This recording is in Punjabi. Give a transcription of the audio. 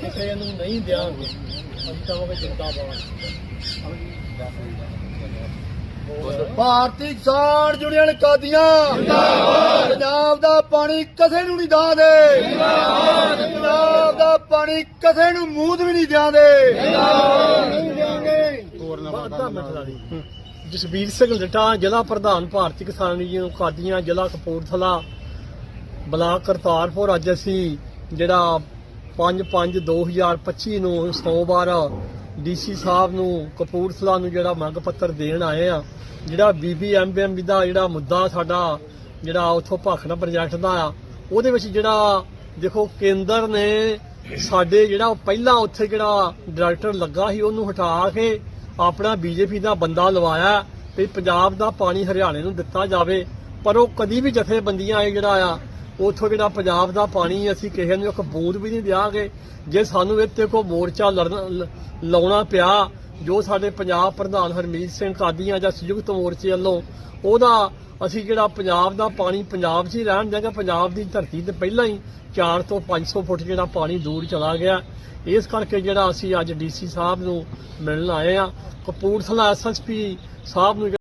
ਕਿਸੇ ਨੂੰ ਨਹੀਂ ਦਿਆਂਗੇ। ਅਸੀਂ ਕਹਾਂਗੇ ਜਿੰਦਾਬਾਦ ਭਾਰਤੀ ਕਿਸਾਨ ਯੂਨੀਅਨ ਕਾਦੀਆਂ। ਜਿੰਦਾਬਾਦ। ਪੰਜਾਬ ਦਾ ਪਾਣੀ ਕਿਸੇ ਨੂੰ ਨਹੀਂ ਦਾਂਦੇ ਜਿੰਦਾਬਾਦ। ਪੰਜਾਬ ਦਾ ਪਾਣੀ ਕਿਸੇ ਨੂੰ ਮੂੰਹ ਵੀ ਨਹੀਂ ਦਿਆਂਦੇ। ਜਿੰਦਾਬਾਦ। ਜਸਵੀਰ ਸਿੰਘ ਲਟਾ ਜ਼ਿਲ੍ਹਾ ਪ੍ਰਧਾਨ ਭਾਰਤੀ ਕਿਸਾਨ ਯੂਨੀਅਨ ਕਾਦੀਆਂ ਜ਼ਿਲ੍ਹਾ ਕਪੂਰਥਲਾ। ਬਲਾਕ ਕਰਤਾਰਪੁਰ ਅੱਜ ਅਸੀਂ ਜਿਹੜਾ 5/5/2025 ਨੂੰ ਸੋਮਵਾਰ ਡੀਸੀ ਸਾਹਿਬ ਨੂੰ ਕਪੂਰਥਲਾ ਨੂੰ ਜਿਹੜਾ ਮੰਗ ਪੱਤਰ ਦੇਣ ਆਏ ਆ ਜਿਹੜਾ ਬੀਬੀਐਮਬੀਐਮ ਦਾ ਜਿਹੜਾ ਮੁੱਦਾ ਸਾਡਾ ਜਿਹੜਾ ਉਥੋਂ ਭਾਖੜਾ ਪ੍ਰੋਜੈਕਟ ਦਾ ਆ, ਉਹਦੇ ਵਿੱਚ ਜਿਹੜਾ ਦੇਖੋ ਕੇਂਦਰ ਨੇ ਸਾਡੇ ਜਿਹੜਾ ਉਹ ਪਹਿਲਾਂ ਉੱਥੇ ਜਿਹੜਾ ਡਾਇਰੈਕਟਰ ਲੱਗਾ ਸੀ, ਉਹਨੂੰ ਹਟਾ ਕੇ ਆਪਣਾ ਬੀਜੇਪੀ ਦਾ ਬੰਦਾ ਲਵਾਇਆ ਵੀ ਪੰਜਾਬ ਦਾ ਪਾਣੀ ਹਰਿਆਣੇ ਨੂੰ ਦਿੱਤਾ ਜਾਵੇ, ਪਰ ਉਹ ਕਦੀ ਵੀ ਜਥੇਬੰਦੀਆਂ ਇਹ ਜਿਹੜਾ ਆ ਉਥੋਂ ਜਿਹੜਾ ਪੰਜਾਬ ਦਾ ਪਾਣੀ ਅਸੀਂ ਕਿਸੇ ਨੂੰ ਇੱਕ ਬੂੰਦ ਵੀ ਨਹੀਂ ਦਿਆਂਗੇ। ਜੇ ਸਾਨੂੰ ਇੱਥੇ ਕੋ ਮੋਰਚਾ ਲੜਨ, ਲ- ਲਾਉਣਾ ਪਿਆ, ਜੋ ਸਾਡੇ ਪੰਜਾਬ ਪ੍ਰਧਾਨ ਹਰਮੀਤ ਸਿੰਘ ਕਾਦੀਆਂ ਜਾਂ ਸੰਯੁਕਤ ਮੋਰਚੇ ਵੱਲੋਂ, ਉਹਦਾ ਅਸੀਂ ਜਿਹੜਾ ਪੰਜਾਬ ਦਾ ਪਾਣੀ ਪੰਜਾਬ 'ਚ ਹੀ ਰਹਿਣ ਦਿਆਂਗੇ। ਪੰਜਾਬ ਦੀ ਧਰਤੀ ਤੇ ਪਹਿਲਾਂ ਹੀ 4 ਤੋਂ 500 ਫੁੱਟ ਜਿਹੜਾ ਪਾਣੀ ਦੂਰ ਚਲਾ ਗਿਆ। ਇਸ ਕਰਕੇ ਜਿਹੜਾ ਅਸੀਂ ਅੱਜ ਡੀਸੀ ਸਾਹਿਬ ਨੂੰ ਮਿਲਣ ਆਏ ਆ ਕਪੂਰਥਲਾ ਐਸਐਸਪੀ ਸਾਹਿਬ ਨੂੰ